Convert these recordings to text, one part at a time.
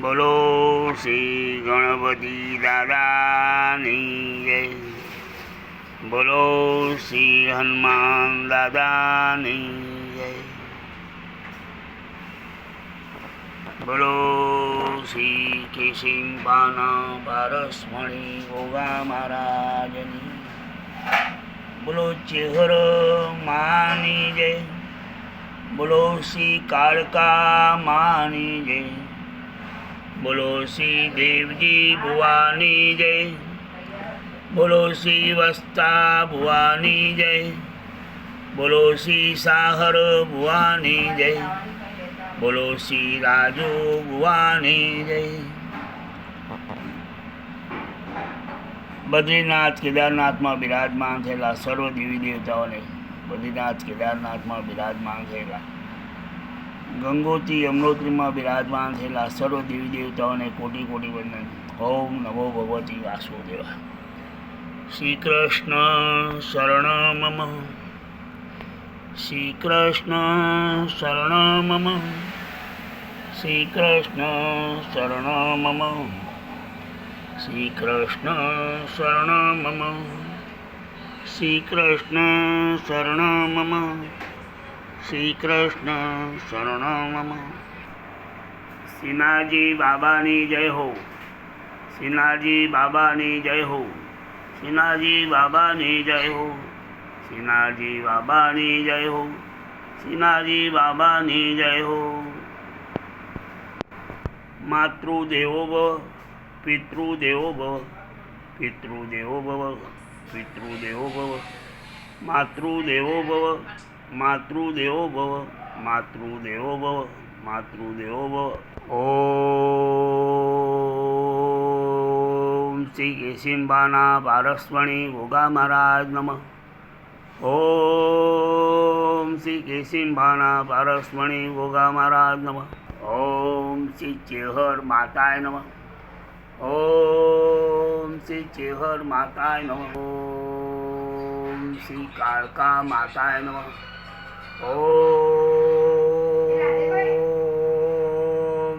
બોલો શ્રી ગણપતિ દાદાની જય. બોલો શ્રી હનુમાન દાદાની જય. બોલો શ્રી કેશિંબાના પારસમણી ગોગા મહારાજની. બોલો ચેહર માની જય. બોલો શ્રી કાળકા માની જય. બોલો શ્રી દેવજી ભુવાની જય. બોલો શ્રી વસ્તા ભુવાની જય. બોલો શ્રી સાહર ભુવાની જય. બોલો શ્રી રાજુ ભુવાની જય. બદ્રીનાથ કેદારનાથમાં બિરાજમાન થયેલા સર્વ દેવી દેવતાઓને બદ્રીનાથ કેદારનાથમાં બિરાજમાન થયેલા ગંગોત્રી યમનોત્રીમાં બિરાજમાન થયેલા સર્વ દેવી દેવતાઓને કોટી કોટી વંદન. ઓમ નમો ભગવતી વાસુદેવા. શ્રી કૃષ્ણ શરણ મમ. શ્રી કૃષ્ણ શરણ મમ. શ્રી કૃષ્ણ શરણ મમ. શ્રી કૃષ્ણ શરણ મમ. શ્રી કૃષ્ણ શરણ મમ. શ્રી કૃષ્ણ શરણ મમ શ્રીનાથજી બાબાની જય હો. શ્રીનાથજી બાબાની જય હો. શ્રીનાથજી બાબાની જય હો. શ્રીનાથજી બાબાની જય હો. શ્રીનાથજી બાબાની જય હો. માતૃદેવો ભવ પિતૃદેવો ભવ પિતૃદેવો ભવ પિતૃદેવો ભવ માતૃદેવો ભવ માતૃદેવો ભવ માતૃદેવો ભવ માતૃદેવો ભવ. ઓ શ્રી કેશિંબાના પારસ્વણી ગોગા મહારાજ નમ. ઓ શ્રી કેશિંબાના પારસ્વણી ગોગા મહારાજ નમ. ઓમ શ્રી ચેહર માતાય નમ. ઓમ શ્રી ચેહર માતાય નમ. શ્રી કાળકા માતાય નમઃ. ઓમ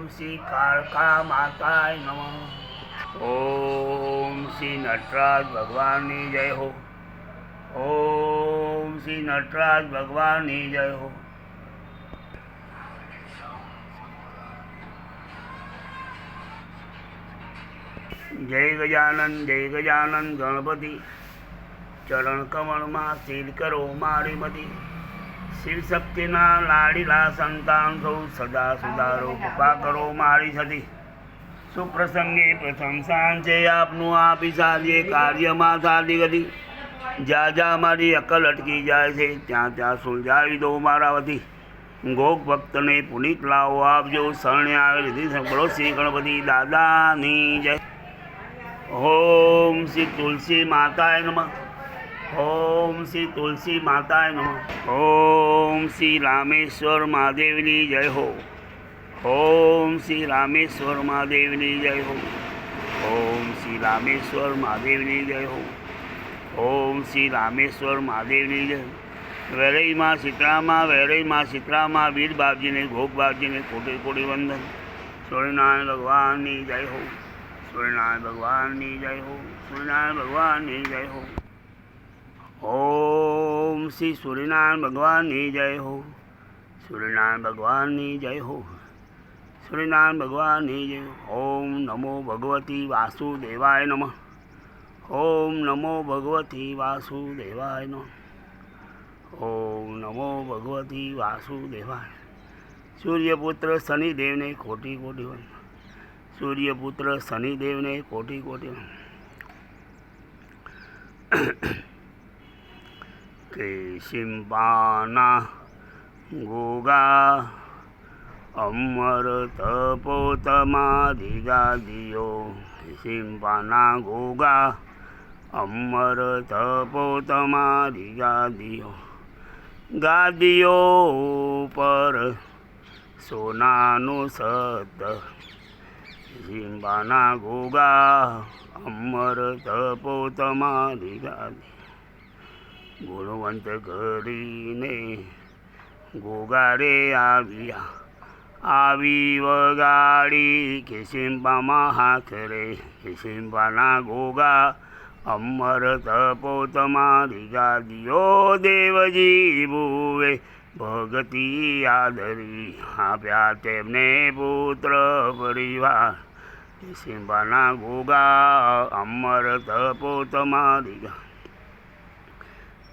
શ્રી કાળકા માતાય નમઃ. ઓમ શ્રી નટરાજ ભગવાનની જય હો. ઓમ શ્રી નટરાજ ભગવાનની જય હો. જય ગજાનંદ જય ગજાનંદ ગણપતિ. ચરણ કમળમાં સ્થિર કરો મારી મતી. શિવ શક્તિના લાડીલા સંતાન સૌ સદા સુધારો કૃપા કરો મારી સતી. સુપ્રસંગે પ્રશંસાન છે આપનું આપી સાધીએ કાર્યમાં સાધી ગતિ જ્યાં જ્યાં મારી અકલ અટકી જાય છે, ત્યાં ત્યાં સુલઝાવી દો મારા વતી. ગોક ભક્તને પુનિત લાવો, આપજો શરણે આવે લીધી સાંભળો શ્રી ગણપતિ દાદાની જય. ઓમ શ્રી તુલસી માતાએ નમઃ. ઓમ શ્રી તુલસી માતાએ નમઃ. ઓમ શ્રી રામેશ્વર મહાદેવની જય હો. ઓમ શ્રી રામેશ્વર મહાદેવની જય હો. ઓમ શ્રી રામેશ્વર મહાદેવની જય હો. ઓમ શ્રી રામેશ્વર મહાદેવની જય. વેરઈમાં શીતળામાં વેરઈમાં શીતળામાં વીર બાપજીને, ભોગ બાપજીને કોટી કોટી વંદન. સ્વામિનારાયણ ભગવાનની જય હો. સૂર્યનારાયણ ભગવાનની જય હો. સૂર્યનારાયણ ભગવાનની જય હો. ઓમ શ્રી સૂર્યનારાયણ ભગવાનની જય હો. સૂર્યનારાયણ ભગવાનની જય હો. સૂર્યનારાયણ ભગવાનની જય. ઓમ નમો ભગવતી વાસુદેવાય નમ. ઓમ નમો ભગવતી વાસુદેવાય નમ. ઓમ નમો ભગવતી વાસુદેવાય. સૂર્યપુત્ર શનિદેવને કોટી કોટી વંદન. સૂર્યપુત્ર શનિદેવને કોટી કોટી કેશિંબાના ગોગા, અમર તપોતમાધિ ગાદિયો કેશિંબાના ગોગા, અમર તપોતમાધિ ગાદિયો ગાદીઓ. પર સોનાનું સત સિંબાના ગોગા, અમર તપો તમારી ગુણવંત કરીને ગોગા રે આવ્યા. આવી વગાડી કિસિમ્બામાં હાખરે કિસિમ્બાના ગોગા, અમર તપો તમારી ગાદીઓ દેવજી ભુવે. ભગતી આદરી આપ્યા તેમને પુત્ર પરિવાર. કિસિમ્બાના ગોગા, અમર તપો તમારી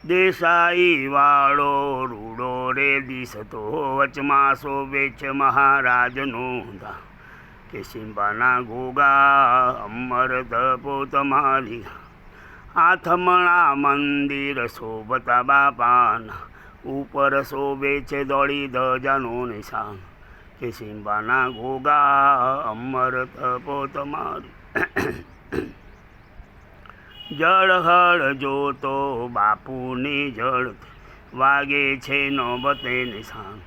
દેસાઈ વાળો રૂડો રે દિસતો વચમાં શોભે છે મહારાજનો કે સિંબાના ગોગા અમર ધપો તમારી. આથમણા મંદિર શોભતા બાપાના. ઉપર શોભે છે દોડી ધજાનો નિશાન. કે સિંબાના ગોગા અમર ધપો તમારી. જળ હળ જોતો બાપુની જળ. વાગે છે નોબતે નિશાન.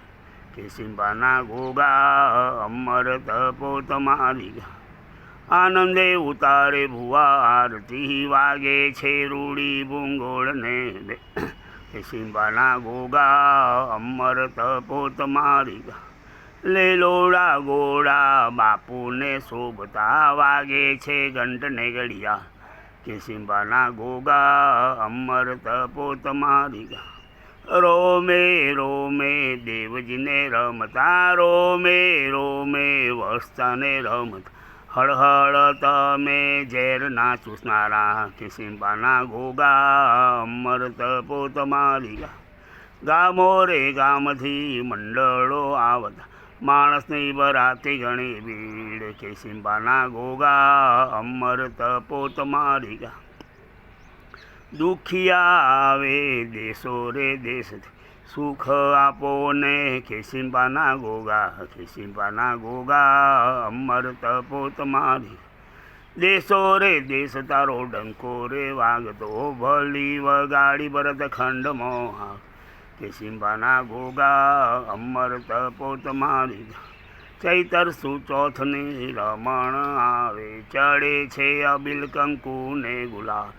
કે સિંભાના ગોગા અમર તપો તમારી આનંદે ઉતારે ભુવા આરતી. વાગે છે રૂડી ભૂંગોળને કે સિંભાના ગોગા અમર તપો તમારી લેલોડા ગોળા બાપુને શોભતા. વાગે છે ઘંટને ઘડિયા. કે સિંબાના ગોગા અમર તપો તમારી રોમે રોમે દેવજીને રમતા, રોમે રોમે વસ્તાને રમતા. હળહળ તમે ઝેર ના ચૂસનારા કે સિંબાના ગોગા અમર તપો તમારી ગામો રે ગામથી મંડળો આવતા. માણસની બરાતી ઘણી ભીડ કે સિંબાના ગોગા અમર તપો તમારી ગા. દુખિયા આવે દેશો રે દેશથી સુખ આપો ને કે ગોગા કે ગોગા અમર તપો તમારી દેશો રે દેશ તારો ડંકો રે વાગતો, ભલી વગાડી ભરત ખંડ મોહા કે સિંબાના ગોગા અમર તપો તમારી ચૈતર સુચોથની રમણ આવે, ચડે છે અબિલ ને ગુલાબ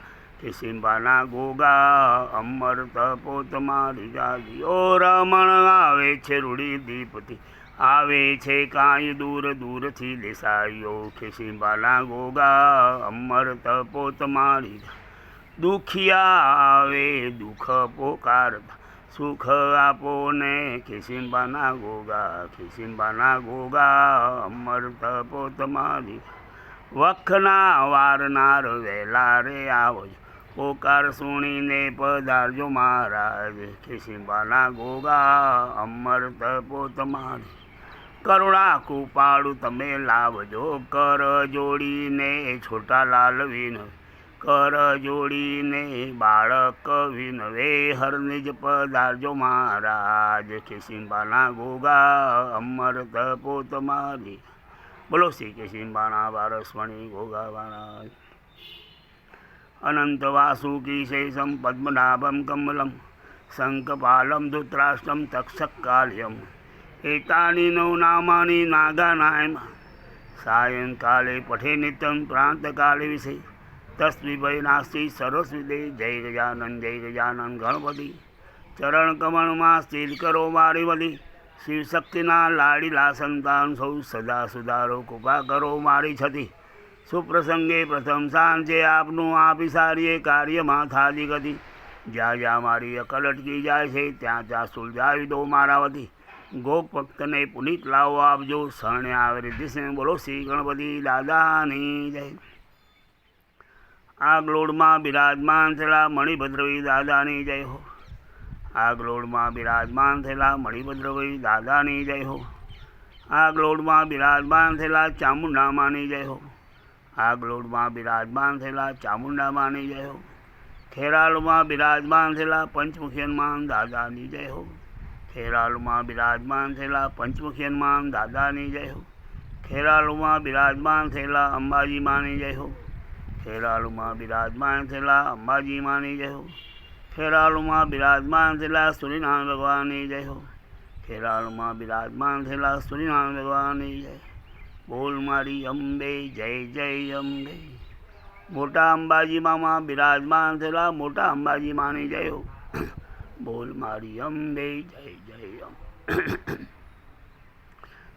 કે સિંબાના ગોગા અમર તપો તમારી ગાદી ઓ રમણ આવે છે રૂડી દીપથી. આવે છે કાંઈ દૂર દૂરથી દેસાઈઓ. કે સિંબાના ગોગા અમર તપો તમારી દુખિયા આવે, દુઃખ પોકારતા સુખ આપો ને ખિસિંબાના ગોગા ખિસિંબાના ગોગા, અમર તપો તમારી. વખના વારનાર વહેલા રે આવજો પોકાર સુણીને પધારજો મહારાજ. ખિસિંબાના ગોગા, અમર તપો તમારી. કરુણા કૃપાળું તમે લાવજો. કર જોડીને છોટા લાલ વિનય. કર જોડીને બાળક વિનવે હરનિજ પધારજો મહારાજ. કેસિંબાના ગોગા અમર તપોત મારી. બોલો શ્રી કેસિંબાના વારસવણી ગોગા મહારાજ. અનંત વાસુકી શેષમ પદ્મનાભમ કમલમ શંકપાલમ ધૃતરાષ્ટ્રમ તક્ષકાલ્યમ એતાની નવ નામાની નાગાનાયમ સાયંકાલે પઠે નિત્યમ પ્રાંતકાલે વિષય તસ્વી નાસ્તિ સરસ્વતી જય ગજાનંદ જય ગજાનંદ ગણપતિ. ચરણ કમળમાં સ્થિર કરો મારી વલી. શિવશક્તિના લાડીલા સંતાન સૌ સદા સુધારો કૃપા કરો મારી છતી. સુપ્રસંગે પ્રથમ સાંજે આપનું આપી સારીએ કાર્યમાં થાલી ગતિ. જ્યાં જ્યાં મારી અકલ અટકી જાય છે, ત્યાં ત્યાં સુલઝાવી દો મારા વતી. ગોપ ભક્તને પુનિત લાવો આપજો શરણે આવે રિદ્ધિ બોલો, શ્રી ગણપતિ દાદાની જય. આગલોડમાં બિરાજમાન થયેલા મણિભદ્રવી દાદાની જય હો. આગલોડમાં બિરાજમાન થયેલા મણિભદ્રવી દાદાની જય હો. આગલોડમાં બિરાજમાન થયેલા ચામુંડામાની જય હો. આગલોડમાં બિરાજમાન થયેલા ચામુંડામાની જય હો. ખેરાલુમાં બિરાજમાન થયેલા પંચમુખી દાદાની જય હો. ખેરાલુમાં બિરાજમાન થયેલા પંચમુખી દાદાની જય હો. ખેરાલુમાં બિરાજમાન થયેલા અંબાજી માની જય હો. ખેરાલુમાં બિરાજમાન થયેલા અંબાજી માની જય હો. ખેરાલુમાં બિરાજમાન થયેલા સૂર્યનારાયણ ભગવાનની જય હો. ખેરાલુમાં બિરાજમાન થયેલા સૂર્યનારાયણ ભગવાનની જય. બોલ મારી અંબે, જય જય અંબે. મોટા અંબાજી મામાં બિરાજમાન થયેલા મોટા અંબાજી માની જય બોલ મારી અંબે, જય જય અંબે.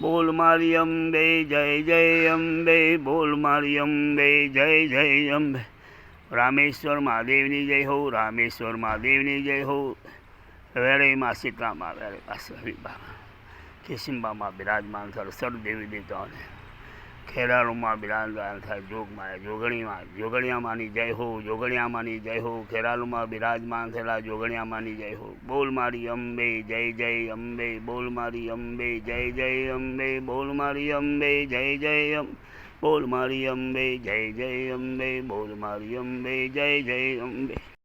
બોલ મારી અંબે, જય જય, અંબે, બોલ મારી અંબે, જય જય, અંબે. રામેશ્વર મહાદેવની જય હો, રામેશ્વર મહાદેવની જય હો. વેરે માં સીતામાં વેરે પાસે સહીબા કિશિંબામાં બિરાજમાન થર દીધો દેવતાઓને ખેરાલુમાં બિરાજમાન થાય જોગમાં જોગણીમાં, જોગણિયામાંની જય હો, જોગણિયામાંની જય હો. ખેરાલુમાં બિરાજમાન થયેલા જોગણિયામાંની જય હો. બોલ મારી અંબે, જય જય અંબે, બોલ મારી અંબે, જય જય અંબે, બોલ મારી અંબે, જય જય અંબે, બોલ મારી અંબે, જય જય અંબે, બોલ મારી અંબે, જય જય અંબે.